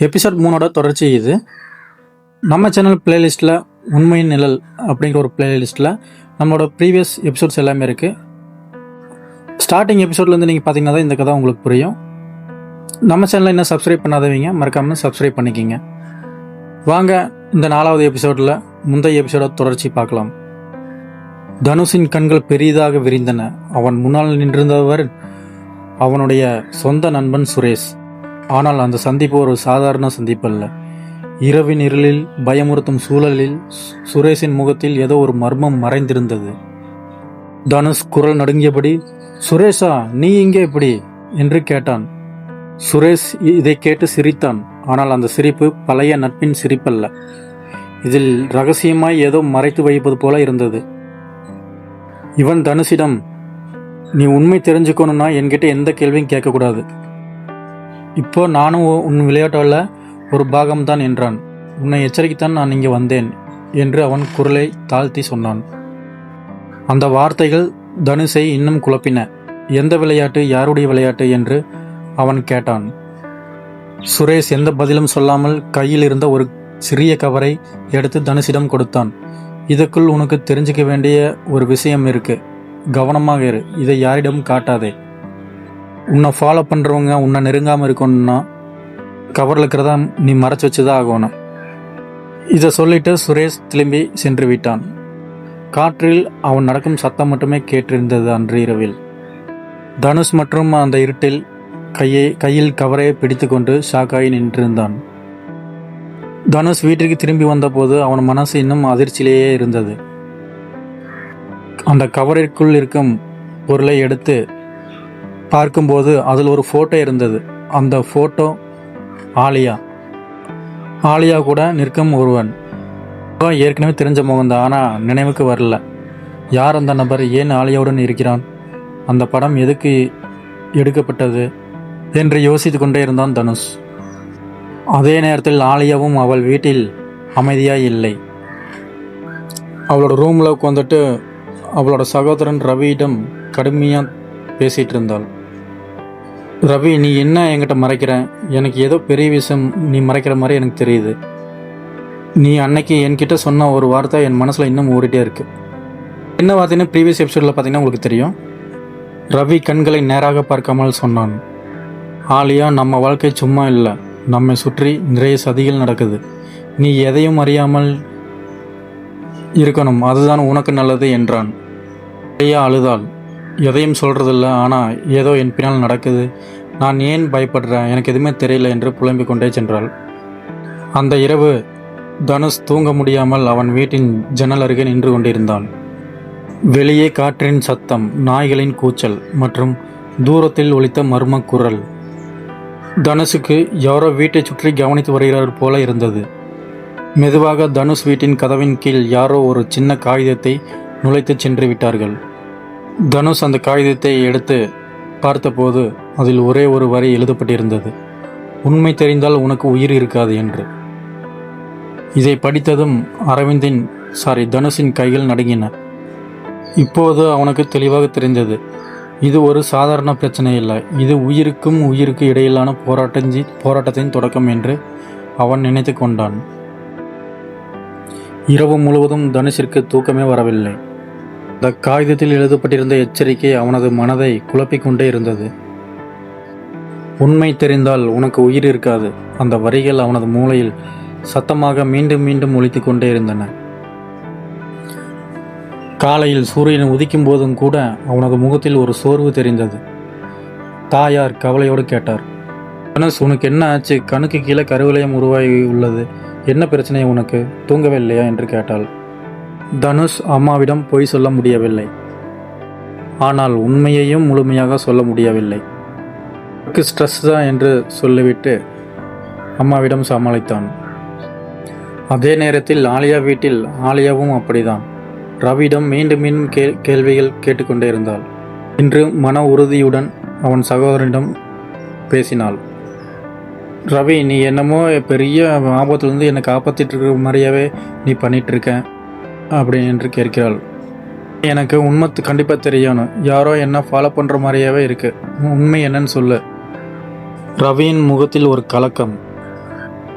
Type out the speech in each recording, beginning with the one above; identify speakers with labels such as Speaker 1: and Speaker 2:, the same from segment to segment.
Speaker 1: Episode மூணோட தொடர்ச்சி இது. நம்ம சேனல் பிளேலிஸ்ட்டில் உண்மையின் நிழல் அப்படிங்கிற ஒரு பிளேலிஸ்ட்டில் நம்மளோட ப்ரீவியஸ் எபிசோட்ஸ் எல்லாமே இருக்குது ஸ்டார்டிங் எபிசோட்லேருந்து நீங்கள் பார்த்தீங்கன்னா தான் இந்த கதை உங்களுக்கு புரியும். நம்ம சேனலில் இன்னும் சப்ஸ்கிரைப் பண்ணாதவங்க மறக்காமல் சப்ஸ்கிரைப் பண்ணிக்கிங்க. வாங்க இந்த நாலாவது எபிசோடில் முந்தைய எபிசோட தொடர்ச்சி பார்க்கலாம். தனுஷின் கண்கள் பெரிதாக விரிந்தன. அவன் முன்னால் நின்றிருந்தவர் அவனுடைய சொந்த நண்பன் சுரேஷ். ஆனால் அந்த சந்திப்பு ஒரு சாதாரண சந்திப்பு அல்ல இரவின் இருளில் பயமுறுத்தும் சூழலில் சுரேஷின் முகத்தில் ஏதோ ஒரு மர்மம் மறைந்திருந்தது. தனுஷ் குரல் நடுங்கியபடி சுரேஷா நீ இங்கே எப்படி? என்று கேட்டான். சுரேஷ் இ- இதை கேட்டு சிரித்தான். ஆனால் அந்த சிரிப்பு பழைய நட்பின் சிரிப்பல்ல. இதில் ரகசியமாய் ஏதோ மறைத்து வைப்பது போல இருந்தது. இவன் தனுஷிடம் நீ உண்மை தெரிஞ்சுக்கணும்னா என்கிட்ட எந்த கேள்வியும் கேட்கக்கூடாது. இப்போ நானும் உ- உன் விளையாட்டோட ஒரு பாகம்தான் என்றான். உன்னை எச்சரிக்கைத்தான் நான் இங்கே வந்தேன் என்று அவன் குரலை தாழ்த்தி சொன்னான். அந்த வார்த்தைகள் தனுஷை இன்னும் குழப்பின. எந்த விளையாட்டு யாருடைய விளையாட்டு என்று அவன் கேட்டான். சுரேஷ் எந்த பதிலும் சொல்லாமல் கையில் இருந்த ஒரு சிறிய கவரை எடுத்து தனுஷிடம் கொடுத்தான். இதுக்குள் உனக்கு தெரிஞ்சுக்க வேண்டிய ஒரு விஷயம் இருக்கு. கவனமாக இரு. இதை யாரிடம் காட்டாதே. உன்னை ஃபாலோ பண்ணுறவங்க உன்னை நெருங்காமல் இருக்கணும்னா கவரில் இருக்கிறதா நீ மறைச்சி வச்சு தான் ஆகணும். இதை சொல்லிட்டு சுரேஷ் திரும்பி சென்று விட்டான். காற்றில் அவன் நடக்கும் சத்தம் மட்டுமே கேட்டிருந்தது அன்று இரவில். தனுஷ் மற்றும் அந்த இருட்டில் கையை கையில் கவரை பிடித்துக்கொண்டு ஷாக்காகி நின்றிருந்தான். தனுஷ் வீட்டிற்கு திரும்பி வந்தபோது அவன் மனசு இன்னும் அதிர்ச்சியிலேயே இருந்தது. அந்த கவரிற்குள் இருக்கும் பொருளை எடுத்து பார்க்கும்போது அதில் ஒரு ஃபோட்டோ இருந்தது. அந்த ஃபோட்டோ ஆலியா. ஆலியா கூட நிற்கும் ஒருவன். ஏற்கனவே தெரிஞ்ச முகம்தான் ஆனால் நினைவுக்கு வரல. யார் அந்த நபர்? ஏன் ஆலியாவுடன் இருக்கிறான்? அந்த படம் எதுக்கு எடுக்கப்பட்டது என்று யோசித்து கொண்டே இருந்தான் தனுஷ். அதே நேரத்தில் ஆலியாவும் அவள் வீட்டில் அமைதியாக இல்லை. அவளோட ரூமில் உட்காந்துட்டு அவளோட சகோதரன் ரவியிடம் கடுமையாக பேசிகிட்டு இருந்தாள். ரவி நீ என்ன என்கிட்ட மறைக்கிற? எனக்கு ஏதோ பெரிய விஷயம் நீ மறைக்கிற மாதிரி எனக்கு தெரியுது. நீ அன்னைக்கு என்கிட்ட சொன்ன ஒரு வார்த்தை என் மனசில் இன்னும் ஓடிட்டே இருக்கு. என்ன வார்த்தைன்னு ப்ரீவியஸ் எபிசோடில் பார்த்தீங்கன்னா உங்களுக்கு தெரியும். ரவி கண்களை நேராக பார்க்காமல் சொன்னான். ஆலியா நம்ம வாழ்க்கை சும்மா இல்லை. நம்மை சுற்றி நிறைய சதிகள் நடக்குது. நீ எதையும் அறியாமல் இருக்கணும். அதுதான் உனக்கு நல்லது என்றான். ஐயா அழுதாள். எதையும் சொல்கிறதில்ல ஆனால் ஏதோ என் பின்னால் நடக்குது. நான் ஏன் பயப்படுறேன்? எனக்கு எதுவுமே தெரியல என்று புலம்பிக் கொண்டே சென்றாள். அந்த இரவு தனுஷ் தூங்க முடியாமல் அவன் வீட்டின் ஜன்னல் அருகே நின்று கொண்டிருந்தான். வெளியே காற்றின் சத்தம் நாய்களின் கூச்சல் மற்றும் தூரத்தில் ஒலித்த மர்ம குரல் தனுஷுக்கு யாரோ வீட்டை சுற்றி கவனித்து வருகிறார் போல இருந்தது. மெதுவாக தனுஷ் வீட்டின் கதவின் கீழ் யாரோ ஒரு சின்ன காகிதத்தை நுழைத்துச் சென்று விட்டார்கள். தனுஷ் அந்த காகிதத்தை எடுத்து பார்த்தபோது அதில் ஒரே ஒரு வரி எழுதப்பட்டிருந்தது. உண்மை தெரிந்தால் உனக்கு உயிர் இருக்காது என்று. இதை படித்ததும் அரவிந்தின் சாரி தனுஷின் கைகள் நடுங்கின. இப்போது அவனுக்கு தெளிவாக தெரிந்தது இது ஒரு சாதாரண பிரச்சனை இல்லை. இது உயிருக்கும் உயிருக்கு இடையிலான போராட்டஞ்சி போராட்டத்தின் தொடக்கம் என்று அவன் நினைத்து கொண்டான். இரவு முழுவதும் தனுஷிற்கு தூக்கமே வரவில்லை. அந்த காகிதத்தில் எழுதப்பட்டிருந்த எச்சரிக்கை அவனது மனதை குழப்பிக்கொண்டே இருந்தது. உண்மை தெரிந்தால் உனக்கு உயிர் இருக்காது. அந்த வரிகள் அவனது மூளையில் சத்தமாக மீண்டும் மீண்டும் ஒழித்து கொண்டே இருந்தன. காலையில் சூரியன் உதிக்கும் போதும் கூட அவனது முகத்தில் ஒரு சோர்வு தெரிந்தது. தாயார் கவலையோடு கேட்டார் தனுஷ் உனக்கு என்ன ஆச்சு? கணுக்கு கீழே கருவளையம் உருவாகி உள்ளது. என்ன பிரச்சனை உனக்கு? தூங்கவில்லையா? என்று கேட்டாள். தனுஷ் அம்மாவிடம் பொய் சொல்ல முடியவில்லை. ஆனால் உண்மையையும் முழுமையாக சொல்ல முடியவில்லை. அவருக்கு ஸ்ட்ரெஸ் தான் என்று சொல்லிவிட்டு அம்மாவிடம் சமாளித்தான். அதே நேரத்தில் ஆலியா வீட்டில் ஆலியாவும் அப்படிதான். ரவியிடம் மீண்டும் மீண்டும் கே கேள்விகள் கேட்டுக்கொண்டே இருந்தாள். இன்று மன உறுதியுடன் அவன் சகோதரனிடம் பேசினாள். ரவி நீ என்னமோ பெரிய ஆபத்துலேருந்து என்னை காப்பாற்றிட்டு இருக்கிற மாதிரியாவே நீ பண்ணிகிட்ருக்க அப்படி என்று கேட்கிறாள். எனக்கு உண்மை கண்டிப்பாக தெரியணும் யாரோ என்ன ஃபாலோ பண்ணுற மாதிரியாவே இருக்குது உண்மை என்னன்னு சொல்லு. ரவியின் முகத்தில் ஒரு கலக்கம்.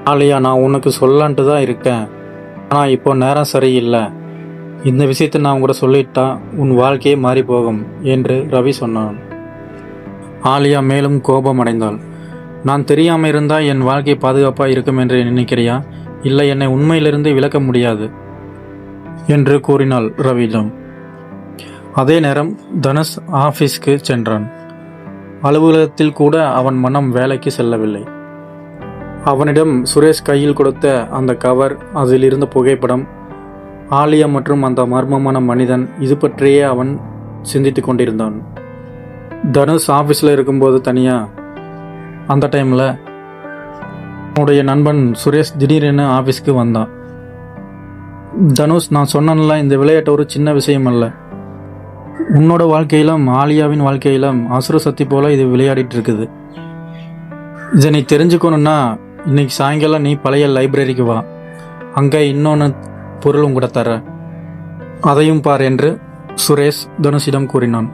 Speaker 1: ஆலியா நான் உனக்கு சொல்லலான்ட்டு தான் இருக்கேன். ஆனால் இப்போ நேரம் சரியில்லை. இந்த விஷயத்தை நான் கூட சொல்லிட்டா உன் வாழ்க்கையே மாறி போகும் என்று ரவி சொன்னான். ஆலியா மேலும் கோபம் அடைந்தாள். நான் தெரியாமல் இருந்தால் என் வாழ்க்கை பாதுகாப்பாக இருக்கும் என்று நினைக்கிறியா? இல்லை என்னை உண்மையிலிருந்து விளக்க முடியாது. என்று கூறினாள் ரவியிடம் அதே நேரம் தனுஷ் ஆஃபீஸ்க்கு சென்றான். அலுவலகத்தில் கூட அவன் மனம் வேலைக்கு செல்லவில்லை. அவனிடம் சுரேஷ் கையில் கொடுத்த அந்த கவர் அதில் இருந்த புகைப்படம் ஆலியா மற்றும் அந்த மர்மமான மனிதன் இது பற்றியே அவன் சிந்தித்து கொண்டிருந்தான். தனுஷ் ஆஃபீஸில் இருக்கும்போது தனியாக அந்த டைமில் அவனுடைய நண்பன் சுரேஷ் திடீரென ஆஃபீஸ்க்கு வந்தான். தனுஷ் நான் சொன்னேன்ல இந்த விளையாட்டு ஒரு சின்ன விஷயம் அல்ல உன்னோட வாழ்க்கையிலும் ஆலியாவின் வாழ்க்கையிலும் அசுர சக்தி போல இது விளையாடிட்டு இருக்குது. இதை நீ தெரிஞ்சுக்கணுன்னா இன்னைக்கு சாயங்காலம் நீ பழைய லைப்ரரிக்கு வா. அங்கே இன்னொன்று பொருளும் கூட தர. அதையும் பார் என்று சுரேஷ் தனுஷிடம் கூறினான்.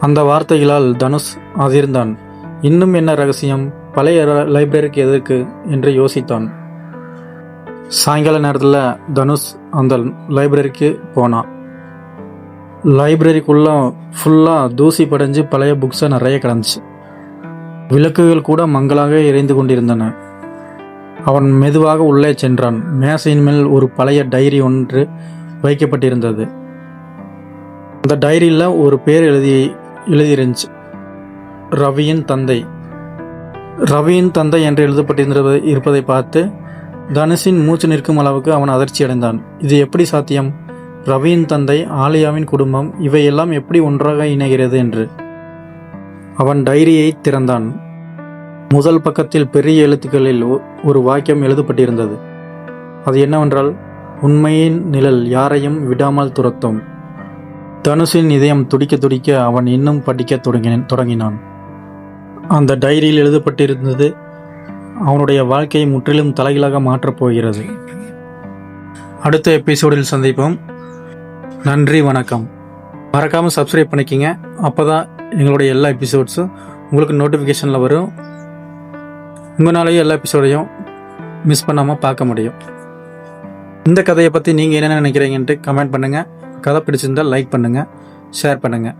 Speaker 1: அந்த வார்த்தைகளால் தனுஷ் அதிர்ந்தான். இன்னும் என்ன ரகசியம்? பழைய லைப்ரரிக்கு எதற்கு? என்று யோசித்தான். சாயங்கால நேரத்தில் தனுஷ் அந்த லைப்ரரிக்கு போனான். லைப்ரரிக்குள்ளே ஃபுல்லாக தூசி படைஞ்சு பழைய புக்ஸை நிறைய கிடந்துச்சு. விளக்குகள் கூட மங்களாக எரிந்து கொண்டிருந்தன. அவன் மெதுவாக உள்ளே சென்றான். மேசையின் மேல் ஒரு பழைய டைரி ஒன்று வைக்கப்பட்டிருந்தது. அந்த டைரியில் ஒரு பேர் எழுதி எழுதியிருந்துச்சு. ரவியின் தந்தை. ரவியின் தந்தை என்று எழுதப்பட்டிருந்தது இருப்பதை பார்த்து தனுஷின் மூச்சு நிற்கும் அளவுக்கு அவன் அதிர்ச்சி அடைந்தான் இது எப்படி சாத்தியம்? ரவியின் தந்தை ஆலியாவின் குடும்பம் இவையெல்லாம் எப்படி ஒன்றாக இணைகிறது என்று. அவன் டைரியை திறந்தான். முதல் பக்கத்தில் பெரிய எழுத்துக்களில் ஒரு வாக்கியம் எழுதப்பட்டிருந்தது. அது என்னவென்றால் உண்மையின் நிழல் யாரையும் விடாமல் துரத்தும். தனுஷின் இதயம் துடிக்க துடிக்க அவன் இன்னும் படிக்க தொடங்கினான் தொடங்கினான். அந்த டைரியில் எழுதப்பட்டிருந்தது அவனுடைய வாழ்க்கையை முற்றிலும் தலைகீழாக மாற்றப் போகிறது. அடுத்த எபிசோடில் சந்திப்போம். நன்றி வணக்கம். மறக்காமல் சப்ஸ்கிரைப் பண்ணிக்கிங்க. அப்போ தான் எங்களுடைய எல்லா எபிசோட்ஸும் உங்களுக்கு நோட்டிஃபிகேஷனில் வரும். உங்களாலேயே எல்லா எபிசோடையும் மிஸ் பண்ணாமல் பார்க்க முடியும். இந்த கதையை பற்றி நீங்கள் என்னென்ன நினைக்கிறீங்கன்ட்டு கமெண்ட் பண்ணுங்கள் கதை பிடிச்சிருந்தால் லைக் பண்ணுங்கள் ஷேர் பண்ணுங்கள்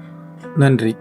Speaker 1: நன்றி.